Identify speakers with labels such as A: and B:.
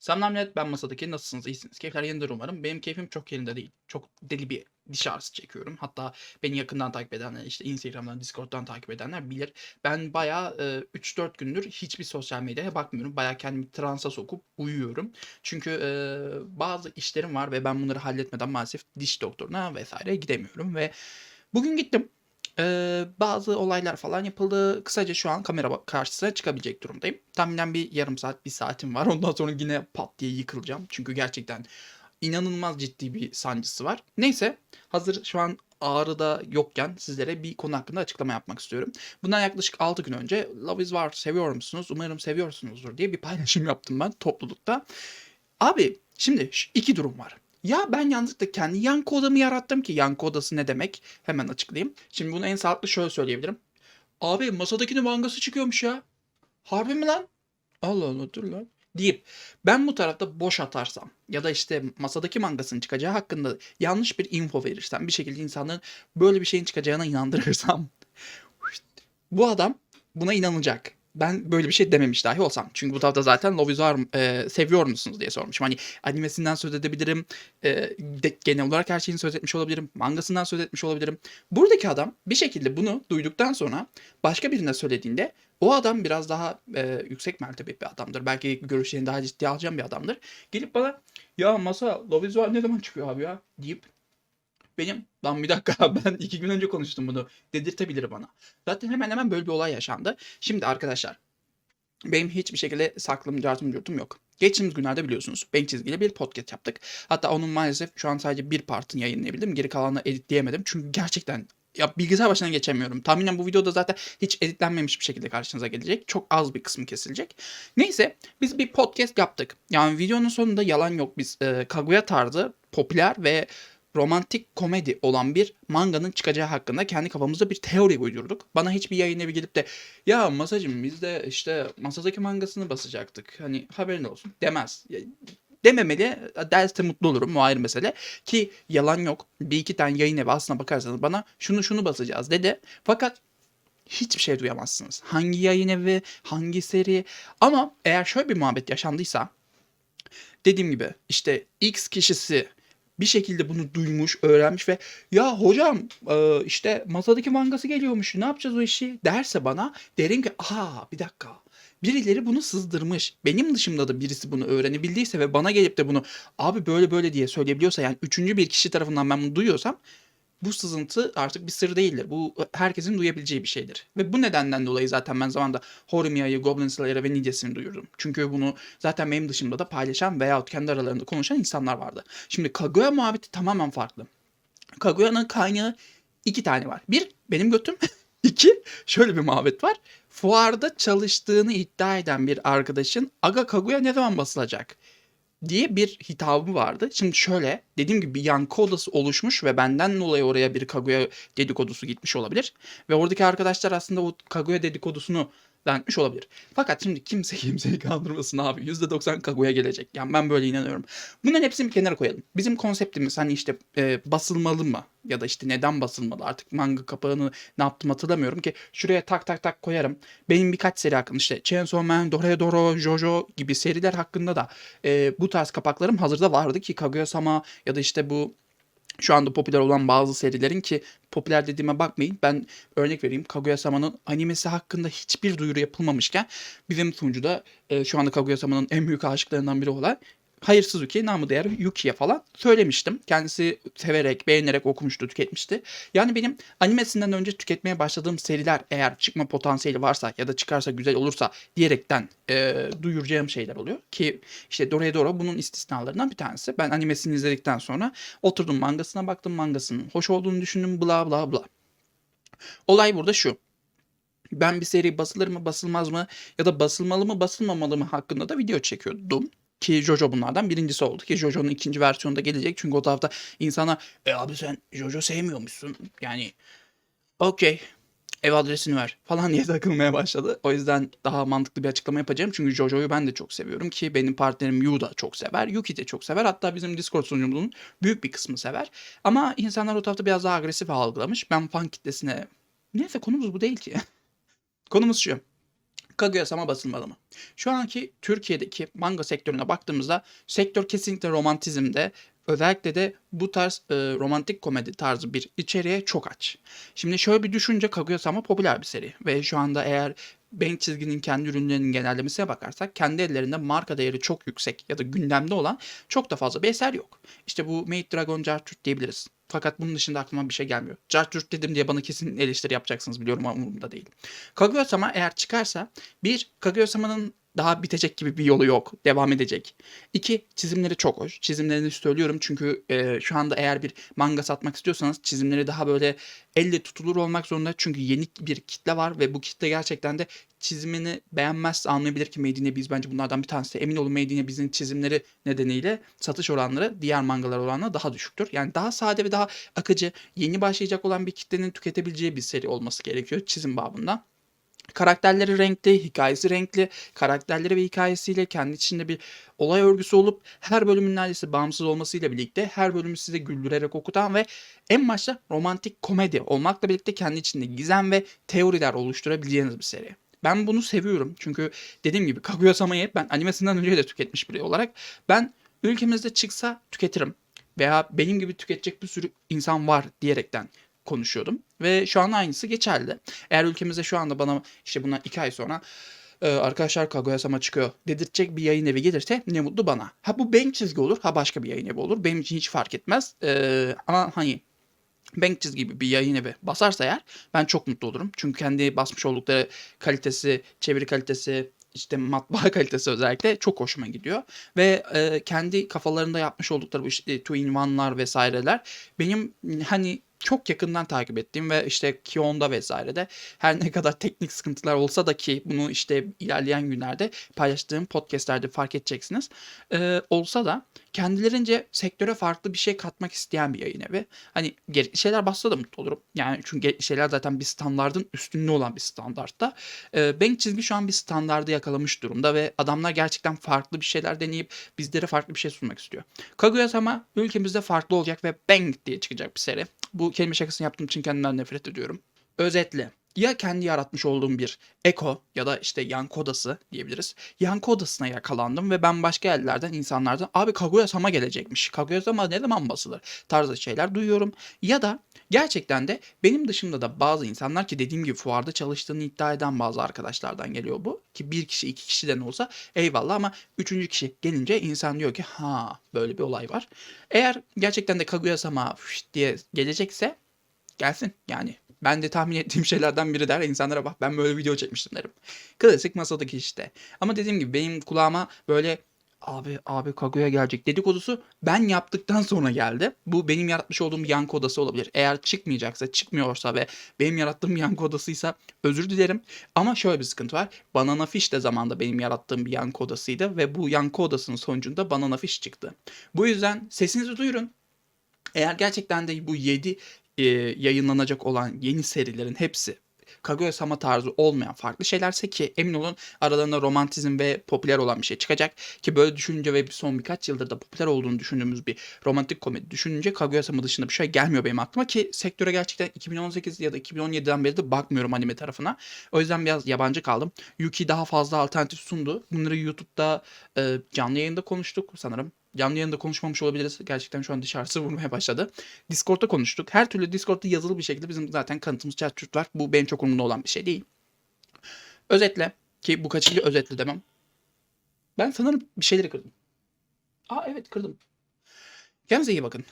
A: Selam millet ben masadaki nasılsınız? İyisiniz. Keyifler yerindedir umarım. Benim keyfim çok yerinde değil. Çok deli bir diş ağrısı çekiyorum. Hatta beni yakından takip edenler işte Instagram'dan Discord'dan takip edenler bilir. Ben bayağı e, 3-4 gündür hiçbir sosyal medyaya bakmıyorum. Bayağı kendimi transa sokup uyuyorum. Çünkü e, bazı işlerim var ve ben bunları halletmeden maalesef diş doktoruna vesaire gidemiyorum ve bugün gittim Eee, bazı olaylar falan yapıldı. Kısaca şu an kamera karşısına çıkabilecek durumdayım. Tahminen bir yarım saat, bir saatim var. Ondan sonra yine pat diye yıkılacağım. Çünkü gerçekten inanılmaz ciddi bir sancısı var. Neyse, hazır şu an ağrıda yokken sizlere bir konu hakkında açıklama yapmak istiyorum. Bundan yaklaşık 6 gün önce Love is War seviyor musunuz? Umarım seviyorsunuzdur diye bir paylaşım yaptım ben toplulukta. Abi şimdi iki durum var. Ya ben yanlışlıkla kendi yankı odamı yarattım ki yankı odası ne demek? Hemen açıklayayım. Şimdi bunu en sağlıklı şöyle söyleyebilirim. Abi masadakinin mangası çıkıyormuş ya. Harbi mi lan? Allah Allah dur lan. Deyip ben bu tarafta boş atarsam ya da işte masadaki mangasının çıkacağı hakkında yanlış bir info verirsem bir şekilde insanların böyle bir şeyin çıkacağına inandırırsam bu adam buna inanacak. Ben böyle bir şey dememiş dahi olsam. Çünkü bu tarafta zaten Love is War e, seviyor musunuz diye sormuşum. Hani animesinden söz edebilirim. e, de- genel olarak her şeyini söz etmiş olabilirim. Mangasından söz etmiş olabilirim. Buradaki adam bir şekilde bunu duyduktan sonra başka birine söylediğinde o adam biraz daha e, yüksek mertebe bir adamdır. Belki görüşlerini daha ciddiye alacağım bir adamdır. Gelip bana ya masa Love is War ne zaman çıkıyor abi ya deyip benim lan bir dakika ben iki gün önce konuştum bunu dedirtebilir bana. Zaten hemen hemen böyle bir olay yaşandı. Şimdi arkadaşlar benim hiçbir şekilde saklım, cartım, curtum yok. Geçtiğimiz günlerde biliyorsunuz Bank çizgiyle bir podcast yaptık. Hatta onun maalesef şu an sadece bir partını yayınlayabildim. Geri kalanını editleyemedim. Çünkü gerçekten ya bilgisayar başına geçemiyorum. Tahminen bu videoda zaten hiç editlenmemiş bir şekilde karşınıza gelecek. Çok az bir kısmı kesilecek. Neyse biz bir podcast yaptık. Yani videonun sonunda yalan yok. Biz e, Kaguya tarzı popüler ve romantik komedi olan bir manganın çıkacağı hakkında kendi kafamızda bir teori uydurduk. Bana hiçbir yayın evi gelip de ya masacım biz de işte masadaki mangasını basacaktık. Hani haberin olsun demez. Dememeli derste mutlu olurum o ayrı mesele. Ki yalan yok. Bir iki tane yayın evi aslına bakarsanız bana şunu şunu basacağız dedi. Fakat hiçbir şey duyamazsınız. Hangi yayın evi, hangi seri. Ama eğer şöyle bir muhabbet yaşandıysa dediğim gibi işte X kişisi bir şekilde bunu duymuş, öğrenmiş ve ya hocam e, işte masadaki mangası geliyormuş ne yapacağız o işi derse bana derim ki aa bir dakika birileri bunu sızdırmış. Benim dışımda da birisi bunu öğrenebildiyse ve bana gelip de bunu abi böyle böyle diye söyleyebiliyorsa yani üçüncü bir kişi tarafından ben bunu duyuyorsam bu sızıntı artık bir sır değildir. Bu herkesin duyabileceği bir şeydir. Ve bu nedenden dolayı zaten ben zamanında Horimia'yı, Goblin Slayer'ı ve Ninja'sını duyurdum. Çünkü bunu zaten benim dışımda da paylaşan veyahut kendi aralarında konuşan insanlar vardı. Şimdi Kaguya muhabbeti tamamen farklı. Kaguya'nın kaynağı iki tane var. Bir, benim götüm. İki, şöyle bir muhabbet var. Fuarda çalıştığını iddia eden bir arkadaşın Aga Kaguya ne zaman basılacak? Diye bir hitabı vardı. Şimdi şöyle dediğim gibi bir yankı odası oluşmuş ve benden dolayı oraya bir Kaguya dedikodusu gitmiş olabilir. Ve oradaki arkadaşlar aslında o Kaguya dedikodusunu vermiş olabilir. Fakat şimdi kimse kimseyi kandırmasın abi. %90 Kaguya gelecek. Yani ben böyle inanıyorum. Bunların hepsini bir kenara koyalım. Bizim konseptimiz hani işte e, basılmalı mı? Ya da işte neden basılmalı? Artık manga kapağını ne yaptım hatırlamıyorum ki. Şuraya tak tak tak koyarım. Benim birkaç seri hakkında işte Chainsaw Man, Dorohedoro, Jojo gibi seriler hakkında da e, bu tarz kapaklarım hazırda vardı ki Kaguya-sama ya da işte bu şu anda popüler olan bazı serilerin ki popüler dediğime bakmayın. Ben örnek vereyim. Kaguya-sama'nın animesi hakkında hiçbir duyuru yapılmamışken bizim sunucuda e, şu anda Kaguya-sama'nın en büyük aşıklarından biri olan Hayır Suzuki, namı değer Yuki'ye falan söylemiştim. Kendisi severek, beğenerek okumuştu, tüketmişti. Yani benim animesinden önce tüketmeye başladığım seriler eğer çıkma potansiyeli varsa ya da çıkarsa güzel olursa diyerekten e, duyuracağım şeyler oluyor. Ki işte Dorohedoro bunun istisnalarından bir tanesi. Ben animesini izledikten sonra oturdum mangasına baktım, mangasının hoş olduğunu düşündüm, bla bla bla. Olay burada şu. Ben bir seri basılır mı basılmaz mı ya da basılmalı mı basılmamalı mı hakkında da video çekiyordum. Ki Jojo bunlardan birincisi oldu. Ki Jojo'nun ikinci versiyonu da gelecek. Çünkü o tarafta insana e abi sen Jojo sevmiyormuşsun. Yani okey ev adresini ver falan diye takılmaya başladı. O yüzden daha mantıklı bir açıklama yapacağım. Çünkü Jojo'yu ben de çok seviyorum ki benim partnerim Yu da çok sever. Yuki de çok sever. Hatta bizim Discord sunucumuzun büyük bir kısmı sever. Ama insanlar o tarafta biraz daha agresif algılamış. Ben fan kitlesine... Neyse konumuz bu değil ki. Konumuz şu. Kaguya-sama basılmalı mı? Şu anki Türkiye'deki manga sektörüne baktığımızda sektör kesinlikle romantizmde özellikle de bu tarz e, romantik komedi tarzı bir içeriğe çok aç. Şimdi şöyle bir düşünce Kaguya-sama popüler bir seri ve şu anda eğer Bank çizginin kendi ürünlerinin genellemesine bakarsak kendi ellerinde marka değeri çok yüksek ya da gündemde olan çok da fazla bir eser yok. İşte bu Maid Dragon Jartürk diyebiliriz. Fakat bunun dışında aklıma bir şey gelmiyor. Jartürk dedim diye bana kesin eleştiri yapacaksınız biliyorum ama umurumda değil. Kaguya-sama eğer çıkarsa bir Kaguya-sama'nın daha bitecek gibi bir yolu yok. Devam edecek. İki, çizimleri çok hoş. Çizimlerini söylüyorum çünkü e, şu anda eğer bir manga satmak istiyorsanız çizimleri daha böyle elle tutulur olmak zorunda. Çünkü yeni bir kitle var ve bu kitle gerçekten de çizimini beğenmezse anlayabilir ki Made in Abyss bence bunlardan bir tanesi. Emin olun Made in Abyss'in çizimleri nedeniyle satış oranları diğer mangalar oranla daha düşüktür. Yani daha sade ve daha akıcı, yeni başlayacak olan bir kitlenin tüketebileceği bir seri olması gerekiyor çizim babından. Karakterleri renkli, hikayesi renkli, karakterleri ve hikayesiyle kendi içinde bir olay örgüsü olup her bölümün neredeyse bağımsız olmasıyla birlikte her bölümü size güldürerek okutan ve en başta romantik komedi olmakla birlikte kendi içinde gizem ve teoriler oluşturabileceğiniz bir seri. Ben bunu seviyorum çünkü dediğim gibi Kaguya-sama'yı ben animesinden önce de tüketmiş biri olarak ben ülkemizde çıksa tüketirim veya benim gibi tüketecek bir sürü insan var diyerekten konuşuyordum. Ve şu an aynısı geçerli. Eğer ülkemizde şu anda bana işte bundan iki ay sonra e, arkadaşlar Kaguya-sama çıkıyor dedirtecek bir yayın evi gelirse ne mutlu bana. Ha bu Bank çizgi olur ha başka bir yayın evi olur. Benim için hiç fark etmez. E, ama hani Bank çizgi gibi bir yayın evi basarsa eğer ben çok mutlu olurum. Çünkü kendi basmış oldukları kalitesi, çeviri kalitesi, işte matbaa kalitesi özellikle çok hoşuma gidiyor. Ve e, kendi kafalarında yapmış oldukları bu işte two in one'lar vesaireler benim hani çok yakından takip ettiğim ve işte Kion'da vesairede her ne kadar teknik sıkıntılar olsa da ki bunu işte ilerleyen günlerde paylaştığım podcastlerde fark edeceksiniz. e, olsa da kendilerince sektöre farklı bir şey katmak isteyen bir yayın evi. Hani gerekli şeyler bassa da mutlu olurum. Yani çünkü gerekli şeyler zaten bir standardın üstünde olan bir standartta. E, Bank çizgi şu an bir standardı yakalamış durumda ve adamlar gerçekten farklı bir şeyler deneyip bizlere farklı bir şey sunmak istiyor. Kaguya-sama ülkemizde farklı olacak ve Bang diye çıkacak bir seri. Bu kelime şakasını yaptığım için kendimden nefret ediyorum. Özetle ya kendi yaratmış olduğum bir Eko ya da işte yankı odası diyebiliriz. Yankı odasına yakalandım ve ben başka yerlerden insanlardan abi Kaguya-sama gelecekmiş. Kaguya-sama ne zaman basılır tarzı şeyler duyuyorum. Ya da gerçekten de benim dışımda da bazı insanlar ki dediğim gibi fuarda çalıştığını iddia eden bazı arkadaşlardan geliyor bu. Ki bir kişi iki kişiden olsa eyvallah ama üçüncü kişi gelince insan diyor ki ha böyle bir olay var. Eğer gerçekten de Kaguya-sama diye gelecekse gelsin yani. Ben de tahmin ettiğim şeylerden biri der insanlara bak ben böyle video çekmiştim derim. Klasik masadaki işte. Ama dediğim gibi benim kulağıma böyle abi abi Kaguya gelecek dedikodusu ben yaptıktan sonra geldi. Bu benim yaratmış olduğum yankı odası olabilir. Eğer çıkmayacaksa çıkmıyorsa ve benim yarattığım yankı odasıysa özür dilerim. Ama şöyle bir sıkıntı var. Banana Fish de zamanda benim yarattığım bir yankı odasıydı ve bu yankı odasının sonucunda Banana Fish çıktı. Bu yüzden sesinizi duyurun. Eğer gerçekten de bu 7 e, yayınlanacak olan yeni serilerin hepsi Kaguya-sama tarzı olmayan farklı şeylerse ki emin olun aralarında romantizm ve popüler olan bir şey çıkacak ki böyle düşününce ve son birkaç yıldır da popüler olduğunu düşündüğümüz bir romantik komedi düşününce Kaguya-sama dışında bir şey gelmiyor benim aklıma ki sektöre gerçekten 2018 ya da 2017'den beri de bakmıyorum anime tarafına. O yüzden biraz yabancı kaldım. Yuki daha fazla alternatif sundu. Bunları YouTube'da e, canlı yayında konuştuk sanırım. Canlı yayında konuşmamış olabiliriz. Gerçekten şu an dışarısı vurmaya başladı. Discord'da konuştuk. Her türlü Discord'da yazılı bir şekilde bizim zaten kanıtımız chat var. Bu benim çok umurumda olan bir şey değil. Özetle ki bu kaçıncı özetle demem. Ben sanırım bir şeyleri kırdım. Aa evet kırdım. Kendinize iyi bakın.